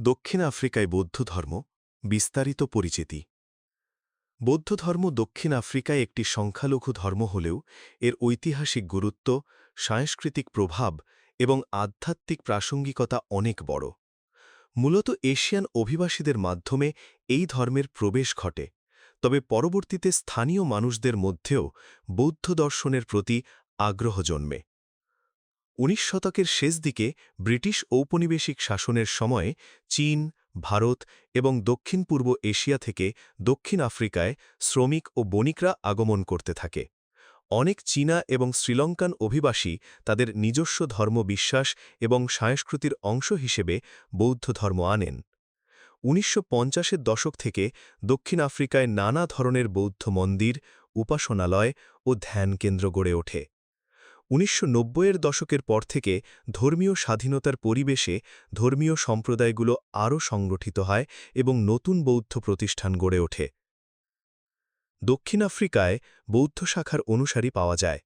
দক্ষিণ আফ্রিকায় বৌদ্ধ ধর্ম, বিস্তারিত পরিচিতি। বৌদ্ধ ধর্ম দক্ষিণ আফ্রিকায় একটি সংখ্যালঘু ধর্ম হলেও এর ঐতিহাসিক গুরুত্ব, সাংস্কৃতিক প্রভাব এবং আধ্যাত্মিক প্রাসঙ্গিকতা অনেক বড়। মূলত এশিয়ান অভিবাসীদের মাধ্যমে এই ধর্মের প্রবেশ ঘটে, তবে পরবর্তীতে স্থানীয় মানুষদের মধ্যেও বৌদ্ধ দর্শনের প্রতি আগ্রহ জন্মে। উনিশ শতকের শেষ দিকে ব্রিটিশ ঔপনিবেশিক শাসনের সময়ে চীন, ভারত এবং দক্ষিণ পূর্ব এশিয়া থেকে দক্ষিণ আফ্রিকায় শ্রমিক ও বণিকরা আগমন করতে থাকে। অনেক চীনা এবং শ্রীলঙ্কান অভিবাসী তাদের নিজস্ব ধর্ম বিশ্বাস এবং সংস্কৃতির অংশ হিসেবে বৌদ্ধ ধর্ম আনেন। উনিশশো পঞ্চাশের দশক থেকে দক্ষিণ আফ্রিকায় নানা ধরনের বৌদ্ধ মন্দির, উপাসনালয় ও ধ্যানকেন্দ্র গড়ে ওঠে। উনিশশো নব্বইয়ের দশকের পর থেকে ধর্মীয় স্বাধীনতার পরিবেশে ধর্মীয় সম্প্রদায়গুলো আরও সংগঠিত হয় এবং নতুন বৌদ্ধ প্রতিষ্ঠান গড়ে ওঠে। দক্ষিণ আফ্রিকায় বৌদ্ধ শাখার অনুসারী পাওয়া যায়।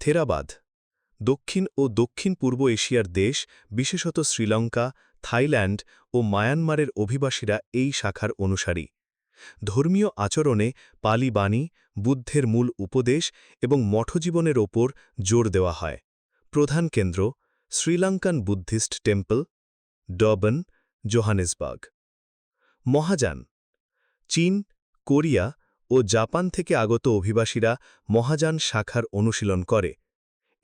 থেরাবাদ দক্ষিণ ও দক্ষিণ পূর্ব এশিয়ার দেশ, বিশেষত শ্রীলঙ্কা, থাইল্যান্ড ও মায়ানমারের অভিবাসীরা এই শাখার অনুসারী। ধর্মীয় আচরণে পালি বাণী বুদ্ধের মূল উপদেশ এবং মঠজীবনের ওপর জোর দেওয়া হয়। প্রধান কেন্দ্র, Sri Lankan Buddhist temple, Durban, Johannesburg. Mahayana, চীন, কোরিয়া ও জাপান থেকে আগত অভিবাসীরা মহাযান শাখার অনুশীলন করে।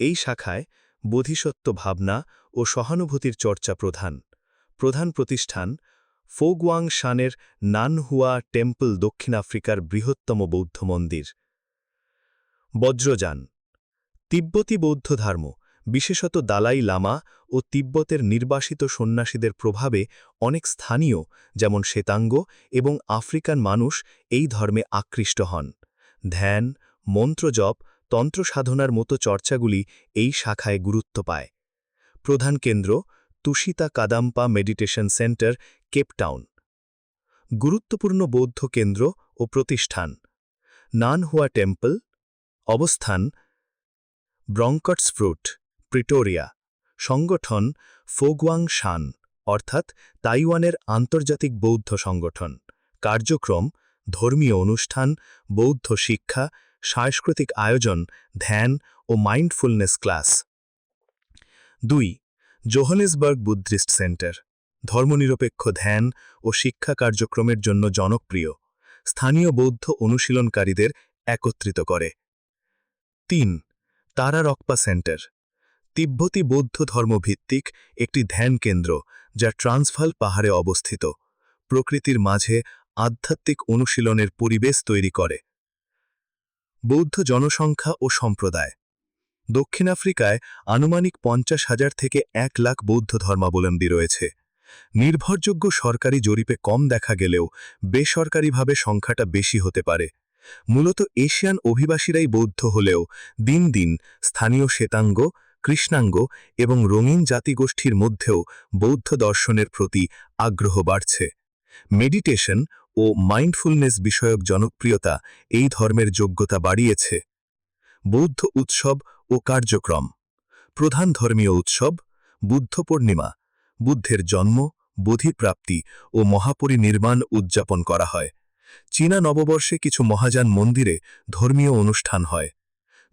এই শাখায় বোধিসত্ত্ব ভাবনা ও সহানুভূতির চর্চা প্রধান। প্রধান প্রতিষ্ঠান ফোগুয়াং শানের নানহুয়া টেম্পল দক্ষিণ আফ্রিকার বৃহত্তম বৌদ্ধ মন্দির। বজ্রযান, তিব্বতী বৌদ্ধ ধর্ম, বিশেষত দালাই লামা ও তিব্বতের নির্বাসিত সন্ন্যাসীদের প্রভাবে অনেক স্থানীয়, যেমন শ্বেতাঙ্গ এবং আফ্রিকান মানুষ এই ধর্মে আকৃষ্ট হন। ধ্যান, মন্ত্রজপ তন্ত্র সাধনার মতো চর্চাগুলি এই শাখায় গুরুত্ব পায়। প্রধান কেন্দ্র Tushita Kadampa meditation centre Cape Town গুরুত্বপূর্ণ বৌদ্ধ কেন্দ্র ও প্রতিষ্ঠান। Nanhua temple. অবস্থান ব্রঙ্কটস ফ্রুট প্রিটোরিয়া। সংগঠন ফোগুয়াং শান অর্থাৎ তাইওয়ানের আন্তর্জাতিক বৌদ্ধ সংগঠন। কার্যক্রম, ধর্মীয় অনুষ্ঠান, বৌদ্ধ শিক্ষা, সাংস্কৃতিক আয়োজন, ধ্যান ও মাইন্ডফুলনেস ক্লাস। দুই, জোহানেসবার্গ বুদ্ধিস্ট সেন্টার। ধর্মনিরপেক্ষ ধ্যান ও শিক্ষা কার্যক্রমের জন্য জনপ্রিয়। স্থানীয় বৌদ্ধ অনুশীলনকারীদের একত্রিত করে। তিন, তারা রকপা সেন্টার। তিব্বতী বৌদ্ধ ধর্মভিত্তিক একটি ধ্যান কেন্দ্র যা ট্রান্সভাল পাহাড়ে অবস্থিত। প্রকৃতির মাঝে আধ্যাত্মিক অনুশীলনের পরিবেশ তৈরি করে। বৌদ্ধ জনসংখ্যা ও সম্প্রদায়। দক্ষিণ আফ্রিকায় আনুমানিক পঞ্চাশ হাজার থেকে এক লাখ বৌদ্ধ ধর্মাবলম্বী রয়েছে। নির্ভরযোগ্য সরকারি জরিপে কম দেখা গেলেও বেসরকারিভাবে সংখ্যাটা বেশি হতে পারে। মূলত এশিয়ান অভিবাসীরাই বৌদ্ধ হলেও দিন দিন স্থানীয় শ্বেতাঙ্গ, কৃষ্ণাঙ্গ এবং রঙিন জাতিগোষ্ঠীর মধ্যেও বৌদ্ধ দর্শনের প্রতি আগ্রহ বাড়ছে। মেডিটেশন ও মাইন্ডফুলনেস বিষয়ক জনপ্রিয়তা এই ধর্মের যোগ্যতা বাড়িয়েছে। বৌদ্ধ উৎসব ও কার্যক্রম। প্রধান ধর্মীয় উৎসব বুদ্ধ পূর্ণিমা। বুদ্ধের জন্ম, বোধিপ্রাপ্তি ও মহাপরিনির্মাণ উদযাপন করা হয়। চীনা নববর্ষে কিছু মহাযান মন্দিরে ধর্মীয় অনুষ্ঠান হয়।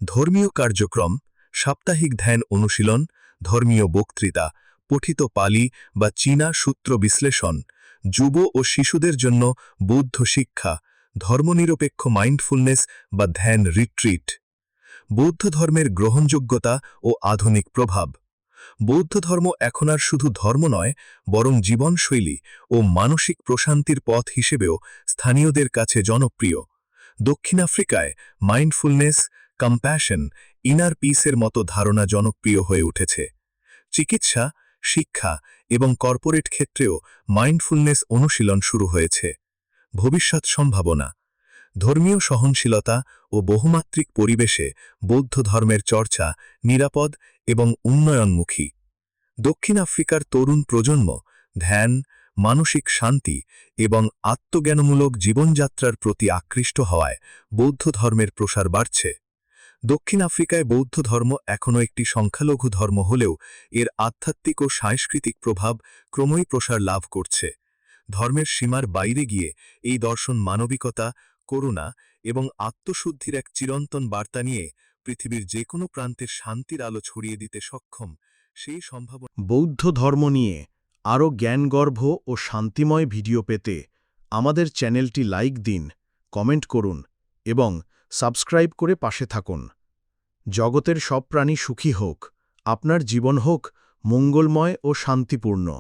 ধর্মীয় কার্যক্রম, সাপ্তাহিক ধ্যান অনুশীলন, ধর্মীয় বক্তৃতা, পঠিত পালি বা চীনা সূত্র বিশ্লেষণ, যুব ও শিশুদের জন্য বৌদ্ধ শিক্ষা, ধর্মনিরপেক্ষ মাইন্ডফুলনেস বা ধ্যান রিট্রিট। বৌদ্ধ ধর্মের গ্রহণযোগ্যতা ও আধুনিক প্রভাব। বৌদ্ধ ধর্ম এখন আর শুধু ধর্ম নয়, বরং জীবনশৈলী ও মানসিক প্রশান্তির পথ হিসেবেও স্থানীয়দের কাছে জনপ্রিয়। দক্ষিণ আফ্রিকায় মাইন্ডফুলনেস, কম্প্যাশন, ইনার পিসের মতো ধারণা জনপ্রিয় হয়ে উঠেছে। চিকিৎসা, শিক্ষা এবং কর্পোরেট ক্ষেত্রেও মাইন্ডফুলনেস অনুশীলন শুরু হয়েছে। ভবিষ্যৎ সম্ভাবনা ধর্মীয় সহনশীলতা ও বহুমাত্রিক পরিবেশে বৌদ্ধ ধর্মের চর্চা নিরাপদ এবং উন্নয়নমুখী। দক্ষিণ আফ্রিকার তরুণ প্রজন্ম ধ্যান, মানসিক শান্তি এবং আত্মজ্ঞানমূলক জীবনযাত্রার প্রতি আকৃষ্ট হওয়ায় বৌদ্ধ ধর্মের প্রসার বাড়ছে। দক্ষিণ আফ্রিকায় বৌদ্ধ ধর্ম এখনও একটি সংখ্যালঘু ধর্ম হলেও এর আধ্যাত্মিক ও সাংস্কৃতিক প্রভাব ক্রমই প্রসার লাভ করছে। ধর্মের সীমার বাইরে গিয়ে এই দর্শন মানবিকতা করুণা এবং আত্মশুদ্ধির এক চিরন্তন বার্তা নিয়ে পৃথিবীর যে কোনো প্রান্তের শান্তির আলো ছড়িয়ে দিতে সক্ষম, সেই সম্ভাবনা বৌদ্ধ ধর্ম নিয়ে আরও জ্ঞানগর্ভ ও শান্তিময় ভিডিও পেতে আমাদের চ্যানেলটি লাইক দিন, কমেন্ট করুন এবং সাবস্ক্রাইব করে পাশে থাকুন। জগতের সব প্রাণী সুখী হোক, আপনার জীবন হোক মঙ্গলময় ও শান্তিপূর্ণ।